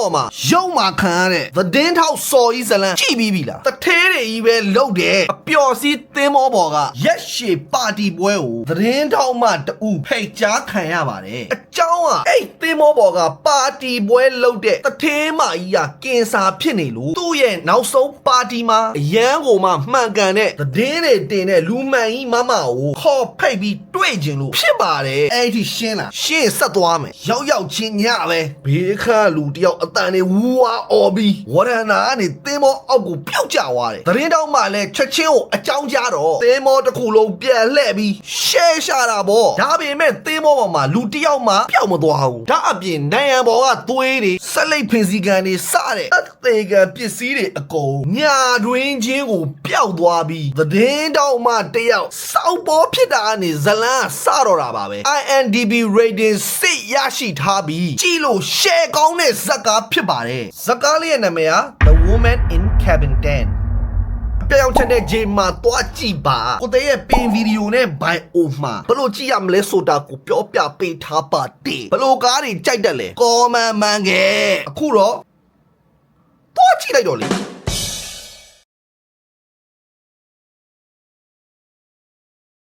ပေါ်မှာရုပ်မာခံရတဲ့သတင်းထောက်စော်ကြီးဇလန်ကြည့်ပြီးပြီလားတထဲတွေကြီးပဲလုတ်တယ်အပျော်စီးသင်းမောပေါ်ကရက်ရှည်ပါတီပွဲကိုသတင်းထောက်မှတူဖိတ်ကြားခံရပါတယ် အကြောင်းကအဲ့သင်းမောပေါ်ကပါတီပွဲလုတ်တဲ့တထဲမကြီးကကင်ဆာဖြစ်နေလို့သူ့ရဲ့နောက်ဆုံးပါတီမှာအရန်ကိုမှမှန်ကန်တဲ့သတင်းတွေတင်တဲ့လူမှန်ကြီးမမကိုခေါ်ဖိတ်ပြီးတွေ့ကျင်လို့ဖြစ်ပါတယ်အဲ့ဒီရှင်းလားရှင်းဆက်သွားမယ်ရောက်ရောက်ချင်းညပဲဘေးခါလူတယောက်အတန်နေဝူဝါအော်ပြီးဝရဏာကနေသင်းမောအောက်ကိုပျောက်ကျသွားတယ်သတင်းတောက်မှလည်းချက်ချင်းကိုအကြောင်းကြားတော့သင်းမောတစ်ခုလုံးပြန်လှည့်ပြီးရှဲရှာတာပေါ့ဒါပေမဲ့သင်းမောပေါ်မှာလူတယောက်မှပျောက်မသွားဘူးဒါအပြင်နိုင်ရန်ပေါ်ကသွေးတွေဆက်လက်ဖင်စီကန်တွေစတဲ့အသေးကပစ္စည်းတွေအကုန်ညာတွင်ချင်းကိုပျောက်သွားပြီးသတင်းတောက်မှတယောက်စောက်ပေါ်ဖြစ်တာကနေဇလန်းကစတော့တာပါပဲ INDB rating စစ်ရရှိထားပြီးကြည့်လို့ရှယ်ကောင်းတဲ့ဇက်ကားဖြစ်ပါတယ်ဇက်ကားလေးရဲ့နာမည်က The Woman in Cabin 10 ပြောင်ချတဲ့ဂျေမှာတွားကြည့်ပါကိုတဲ့ရဲ့ပင်ဗီဒီယိုနဲ့ဘိုင်အိုမှာဘလို့ကြည့်ရမလဲဆိုတာကိုပြောပြပေးထားပါတယ်ဘလို့ကားတွေကြိုက်တယ်လဲကောမန်မန်ကဲအခုတော့တွားကြည့်လိုက်တော့လေ